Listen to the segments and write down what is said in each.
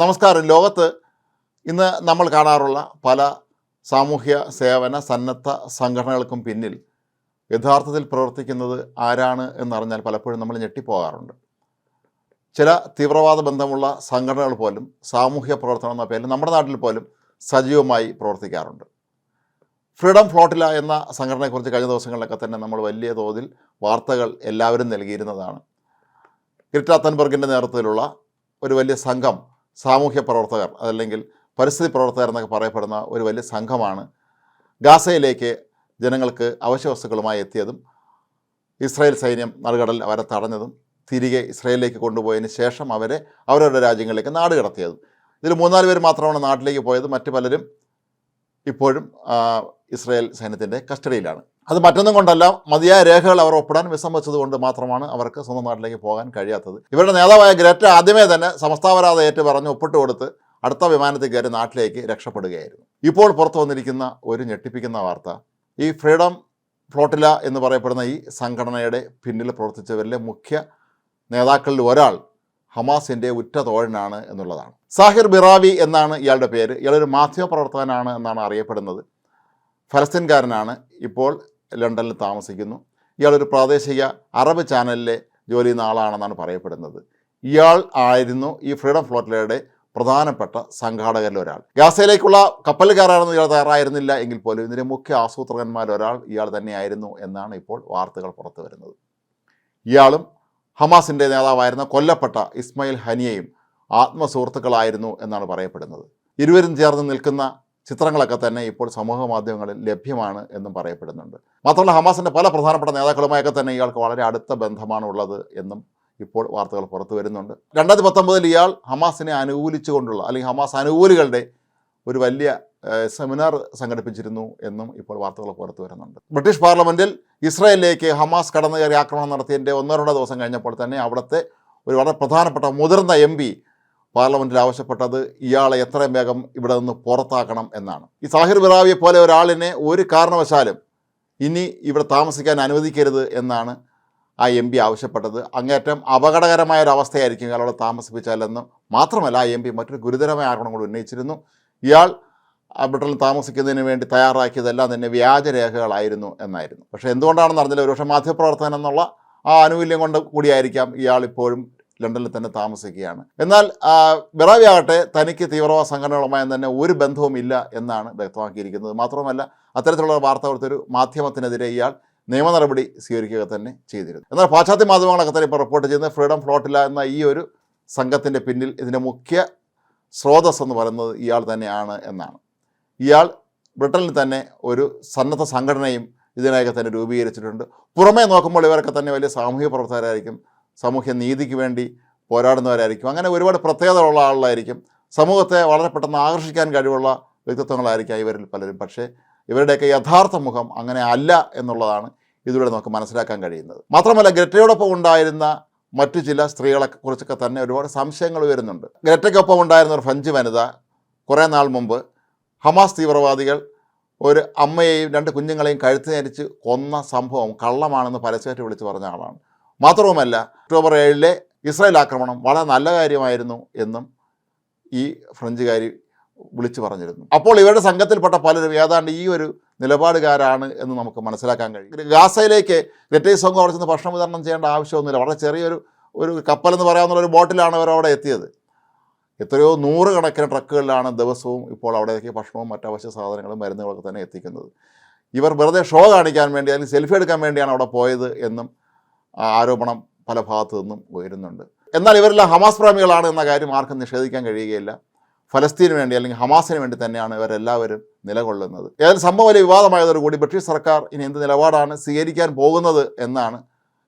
നമസ്കാരം. ലോകത്ത് ഇന്ന് നമ്മൾ കാണാറുള്ള പല സാമൂഹ്യ സേവന സന്നദ്ധ സംഘടനകൾക്കും പിന്നിൽ യഥാർത്ഥത്തിൽ പ്രവർത്തിക്കുന്നത് ആരാണ് എന്നറിഞ്ഞാൽ പലപ്പോഴും നമ്മൾ ഞെട്ടിപ്പോകാറുണ്ട്. ചില തീവ്രവാദ ബന്ധമുള്ള സംഘടനകൾ പോലും സാമൂഹ്യ പ്രവർത്തനം എന്ന പേരിൽ നമ്മുടെ നാട്ടിൽ പോലും സജീവമായി പ്രവർത്തിക്കാറുണ്ട്. ഫ്രീഡം ഫ്ലോട്ടില എന്ന സംഘടനയെക്കുറിച്ച് കഴിഞ്ഞ ദിവസങ്ങളിലൊക്കെ തന്നെ നമ്മൾ വലിയ തോതിൽ വാർത്തകൾ എല്ലാവരും നൽകിയിരുന്നതാണ്. ഗ്രിറ്റ തൻബർഗിന്റെ നേതൃത്വത്തിലുള്ള ഒരു വലിയ സംഘം സാമൂഹ്യ പ്രവർത്തകർ അതല്ലെങ്കിൽ പരിസ്ഥിതി പ്രവർത്തകർ എന്നൊക്കെ പറയപ്പെടുന്ന ഒരു വലിയ സംഘമാണ് ഗാസയിലേക്ക് ജനങ്ങൾക്ക് അവശ്യ വസ്തുക്കളുമായി എത്തിയതും ഇസ്രായേൽ സൈന്യം നടുകടൽ അവരെ തടഞ്ഞതും തിരികെ ഇസ്രായേലിലേക്ക് കൊണ്ടുപോയതിന് ശേഷം അവരെ അവരവരുടെ രാജ്യങ്ങളിലേക്ക് നാട് കടത്തിയതും. ഇതിൽ മൂന്നാൽ പേർ മാത്രമാണ് നാട്ടിലേക്ക് പോയത്. മറ്റു പലരും ഇപ്പോഴും ഇസ്രായേൽ സൈന്യത്തിന്റെ കസ്റ്റഡിയിലാണ്. അത് മറ്റൊന്നും കൊണ്ടല്ല മതിയായ രേഖകൾ അവർ ഒപ്പിടാൻ വിസമ്മതിച്ചത് കൊണ്ട് മാത്രമാണ് അവർക്ക് സ്വന്തം നാട്ടിലേക്ക് പോകാൻ കഴിയാത്തത്. ഇവരുടെ നേതാവായ ഗ്രറ്റ ആദ്യമേ തന്നെ സമസ്താപരാധ ഏറ്റു പറഞ്ഞ് ഒപ്പിട്ട് കൊടുത്ത് അടുത്ത വിമാനത്തിൽ കയറി നാട്ടിലേക്ക് രക്ഷപ്പെടുകയായിരുന്നു. ഇപ്പോൾ പുറത്തു വന്നിരിക്കുന്ന ഒരു ഞെട്ടിപ്പിക്കുന്ന വാർത്ത ഈ ഫ്രീഡം ഫ്ലോട്ടില എന്ന് പറയപ്പെടുന്ന ഈ സംഘടനയുടെ പിന്നിൽ പ്രവർത്തിച്ചവരിലെ മുഖ്യ നേതാക്കളിൽ ഒരാൾ ഹമാസിന്റെ ഉറ്റ തോഴനാണ് എന്നുള്ളതാണ്. സാഹിർ ബിറാവി എന്നാണ് ഇയാളുടെ പേര്. ഇയാളൊരു മാധ്യമപ്രവർത്തകനാണ് എന്നാണ് അറിയപ്പെടുന്നത്. ഫലസ്തീൻകാരനാണ്. ഇപ്പോൾ ലണ്ടനിൽ താമസിക്കുന്നു. ഇയാളൊരു പ്രാദേശിക അറബ് ചാനലിലെ ജോലി ചെയ്യുന്ന ആളാണെന്നാണ് പറയപ്പെടുന്നത്. ഇയാൾ ആയിരുന്നു ഈ ഫ്രീഡം ഫ്ലോട്ടിലയുടെ പ്രധാനപ്പെട്ട സംഘാടകരിൽ ഒരാൾ. ഗാസയിലേക്കുള്ള കപ്പൽ കയറാനൊന്നും ഇയാൾ തയ്യാറായിരുന്നില്ല എങ്കിൽ പോലും ഇതിന്റെ മുഖ്യ ആസൂത്രകന്മാരൊരാൾ ഇയാൾ തന്നെയായിരുന്നു എന്നാണ് ഇപ്പോൾ വാർത്തകൾ പുറത്തു വരുന്നത്. ഇയാളും ഹമാസിന്റെ നേതാവായിരുന്ന കൊല്ലപ്പെട്ട ഇസ്മയിൽ ഹനിയയും ആത്മസുഹൃത്തുക്കളായിരുന്നു എന്നാണ് പറയപ്പെടുന്നത്. ഇരുവരും ചേർന്ന് നിൽക്കുന്ന ചിത്രങ്ങളൊക്കെ തന്നെ ഇപ്പോൾ സമൂഹ മാധ്യമങ്ങളിൽ ലഭ്യമാണ് എന്നും പറയപ്പെടുന്നുണ്ട്. മാത്രമല്ല ഹമാസിന്റെ പല പ്രധാനപ്പെട്ട നേതാക്കളുമായൊക്കെ തന്നെ ഇയാൾക്ക് വളരെ അടുത്ത ബന്ധമാണ് ഉള്ളത് എന്നും ഇപ്പോൾ വാർത്തകൾ പുറത്തു വരുന്നുണ്ട്. രണ്ടായിരത്തി പത്തൊമ്പതിൽ ഇയാൾ ഹമാസിനെ അനുകൂലിച്ചുകൊണ്ടുള്ള അല്ലെങ്കിൽ ഹമാസ് അനുകൂലികളുടെ ഒരു വലിയ സെമിനാർ സംഘടിപ്പിച്ചിരുന്നു എന്നും ഇപ്പോൾ വാർത്തകൾ പുറത്തു വരുന്നുണ്ട്. ബ്രിട്ടീഷ് പാർലമെന്റിൽ ഇസ്രായേലിലേക്ക് ഹമാസ് കടന്നു കയറി ആക്രമണം നടത്തിയതിന്റെ ഒന്നോ രണ്ടോ ദിവസം കഴിഞ്ഞപ്പോൾ തന്നെ അവിടുത്തെ ഒരു വളരെ പ്രധാനപ്പെട്ട മുതിർന്ന എം പാർലമെന്റിൽ ആവശ്യപ്പെട്ടത് ഇയാളെ എത്രയും വേഗം ഇവിടെ നിന്ന് പുറത്താക്കണം എന്നാണ്. ഈ സാഹിർ ബിറാവിയെ പോലെ ഒരാളിനെ ഒരു കാരണവശാലും ഇനി ഇവിടെ താമസിക്കാൻ അനുവദിക്കരുത് എന്നാണ് ആ എം പി ആവശ്യപ്പെട്ടത്. അങ്ങേറ്റം അപകടകരമായ ഒരു അവസ്ഥയായിരിക്കും ഇയാളോട് താമസിപ്പിച്ചാലെന്ന് മാത്രമല്ല ആ എം പി മറ്റൊരു ഗുരുതരമായ ആരോപണം കൂടി ഉന്നയിച്ചിരുന്നു. ഇയാൾ ബ്രിട്ടനിൽ താമസിക്കുന്നതിന് വേണ്ടി തയ്യാറാക്കിയതെല്ലാം തന്നെ വ്യാജരേഖകളായിരുന്നു എന്നായിരുന്നു. പക്ഷേ എന്തുകൊണ്ടാണെന്ന് അറിഞ്ഞില്ല. ഒരുപക്ഷെ മാധ്യമപ്രവർത്തനം എന്നുള്ള ആ ആനുകൂല്യം കൊണ്ട് കൂടിയായിരിക്കാം ഇയാൾ ഇപ്പോഴും ലണ്ടനിൽ തന്നെ താമസിക്കുകയാണ്. എന്നാൽ ബിറാവി ആകട്ടെ തനിക്ക് തീവ്രവാദ സംഘടനകളുമായി തന്നെ ഒരു ബന്ധവും ഇല്ല എന്നാണ് വ്യക്തമാക്കിയിരിക്കുന്നത്. മാത്രമല്ല അത്തരത്തിലുള്ള വാർത്ത കൊടുത്തൊരു മാധ്യമത്തിനെതിരെ ഇയാൾ നിയമ നടപടി സ്വീകരിക്കുക തന്നെ ചെയ്തിരുന്നു. എന്നാൽ പാശ്ചാത്യ മാധ്യമങ്ങളൊക്കെ തന്നെ ഇപ്പോൾ റിപ്പോർട്ട് ചെയ്യുന്നത് ഫ്രീഡം ഫ്ലോട്ടില്ല എന്ന ഈ ഒരു സംഘത്തിന്റെ പിന്നിൽ ഇതിന്റെ മുഖ്യ സ്രോതസ് എന്ന് പറയുന്നത് ഇയാൾ തന്നെയാണ് എന്നാണ്. ഇയാൾ ബ്രിട്ടനിൽ തന്നെ ഒരു സന്നദ്ധ സംഘടനയും ഇതിനൊക്കെ തന്നെ രൂപീകരിച്ചിട്ടുണ്ട്. പുറമേ നോക്കുമ്പോൾ ഇവരൊക്കെ തന്നെ വലിയ സാമൂഹിക പ്രവർത്തകരായിരിക്കും സാമൂഹ്യ നീതിക്ക് വേണ്ടി പോരാടുന്നവരായിരിക്കും. അങ്ങനെ ഒരുപാട് പ്രത്യേകതകളുള്ള ആളുകളായിരിക്കും. സമൂഹത്തെ വളരെ പെട്ടെന്ന് ആകർഷിക്കാൻ കഴിവുള്ള വ്യക്തിത്വങ്ങളായിരിക്കാം ഇവരിൽ പലരും. പക്ഷേ ഇവരുടെയൊക്കെ യഥാർത്ഥ മുഖം അങ്ങനെ അല്ല എന്നുള്ളതാണ് ഇതിലൂടെ നമുക്ക് മനസ്സിലാക്കാൻ കഴിയുന്നത്. മാത്രമല്ല ഗ്രറ്റയോടൊപ്പം ഉണ്ടായിരുന്ന മറ്റു ചില സ്ത്രീകളെ കുറിച്ചൊക്കെ തന്നെ ഒരുപാട് സംശയങ്ങൾ വരുന്നുണ്ട്. ഗ്രറ്റയ്ക്കൊപ്പം ഉണ്ടായിരുന്ന ഒരു ഫ്രഞ്ച് വനിത കുറേ നാൾ മുമ്പ് ഹമാസ് തീവ്രവാദികൾ ഒരു അമ്മയെയും രണ്ട് കുഞ്ഞുങ്ങളെയും കഴുത്തിനരിച്ച് കൊന്ന സംഭവം കള്ളമാണെന്ന് പരസ്യമായിട്ട് വിളിച്ച് പറഞ്ഞ ആളാണ്. മാത്രവുമല്ല ഒക്ടോബർ ഏഴിലെ ഇസ്രായേൽ ആക്രമണം വളരെ നല്ല കാര്യമായിരുന്നു എന്നും ഈ ഫ്രഞ്ചുകാരി വിളിച്ചു പറഞ്ഞിരുന്നു. അപ്പോൾ ഇവരുടെ സംഘത്തിൽപ്പെട്ട പലരും ഏതാണ്ട് ഈ ഒരു നിലപാടുകാരാണ് എന്ന് നമുക്ക് മനസ്സിലാക്കാൻ കഴിയും. ഗാസയിലേക്ക് ഗ്രറ്റേസ് സോങ് ചെന്ന് ഭക്ഷണം വിതരണം ചെയ്യേണ്ട ആവശ്യമൊന്നുമില്ല. വളരെ ചെറിയൊരു ഒരു കപ്പലെന്ന് പറയാവുന്ന ഒരു ബോട്ടിലാണ് അവർ അവിടെ എത്തിയത്. എത്രയോ നൂറുകണക്കിന് ട്രക്കുകളിലാണ് ദിവസവും ഇപ്പോൾ അവിടേക്ക് ഭക്ഷണവും മറ്റ് അവശ്യ സാധനങ്ങളും മരുന്നുകളൊക്കെ തന്നെ എത്തിക്കുന്നത്. ഇവർ വെറുതെ ഷോ കാണിക്കാൻ വേണ്ടി അല്ലെങ്കിൽ സെൽഫി എടുക്കാൻ വേണ്ടിയാണ് അവിടെ പോയത് എന്നും ആരോപണം പല ഭാഗത്തു നിന്നും ഉയരുന്നുണ്ട്. എന്നാൽ ഇവരെല്ലാം ഹമാസ് പ്രേമികളാണ് എന്ന കാര്യം ആർക്കും നിഷേധിക്കാൻ കഴിയുകയില്ല. ഫലസ്തീന് വേണ്ടി അല്ലെങ്കിൽ ഹമാസിന് വേണ്ടി തന്നെയാണ് ഇവരെല്ലാവരും നിലകൊള്ളുന്നത്. ഏതായാലും സംഭവം വലിയ വിവാദമായതോടുകൂടി ബ്രിട്ടീഷ് സർക്കാർ ഇനി എന്ത് നിലപാടാണ് സ്വീകരിക്കാൻ പോകുന്നത് എന്നാണ്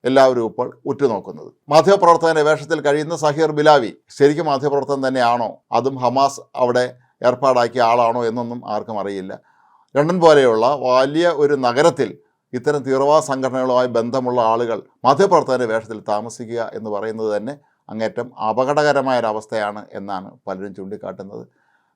എല്ലാവരും ഇപ്പോൾ ഉറ്റുനോക്കുന്നത്. മാധ്യമപ്രവർത്തകന്റെ വേഷത്തിൽ കഴിയുന്ന സഹീർ ബിലാവി ശരിക്കും മാധ്യമപ്രവർത്തകൻ തന്നെയാണോ? അതും ഹമാസ് അവിടെ ഏർപ്പാടാക്കിയ ആളാണോ എന്നൊന്നും ആർക്കും അറിയില്ല. ലണ്ടൻ പോലെയുള്ള വലിയ ഒരു നഗരത്തിൽ ഇത്തരം തീവ്രവാദ സംഘടനകളുമായി ബന്ധമുള്ള ആളുകൾ മാധ്യമപ്രവർത്തകരുടെ വേഷത്തിൽ താമസിക്കുക എന്ന് പറയുന്നത് തന്നെ അങ്ങേറ്റം അപകടകരമായ ഒരവസ്ഥയാണ് എന്നാണ് പലരും ചൂണ്ടിക്കാട്ടുന്നത്.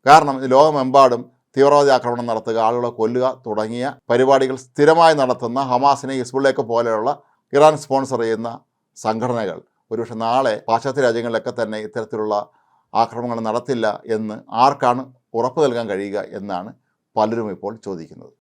കാരണം ലോകമെമ്പാടും തീവ്രവാദി ആക്രമണം നടത്തുക ആളുകളെ കൊല്ലുക തുടങ്ങിയ പരിപാടികൾ സ്ഥിരമായി നടത്തുന്ന ഹമാസിനെ ഹിസ്ബുള്ളയൊക്കെ പോലെയുള്ള ഇറാൻ സ്പോൺസർ ചെയ്യുന്ന സംഘടനകൾ ഒരുപക്ഷെ നാളെ പാശ്ചാത്യ രാജ്യങ്ങളിലൊക്കെ തന്നെ ഇത്തരത്തിലുള്ള ആക്രമണങ്ങൾ നടത്തില്ല എന്ന് ആർക്കാണ് ഉറപ്പ് നൽകാൻ കഴിയുക എന്നാണ് പലരും ഇപ്പോൾ ചോദിക്കുന്നത്.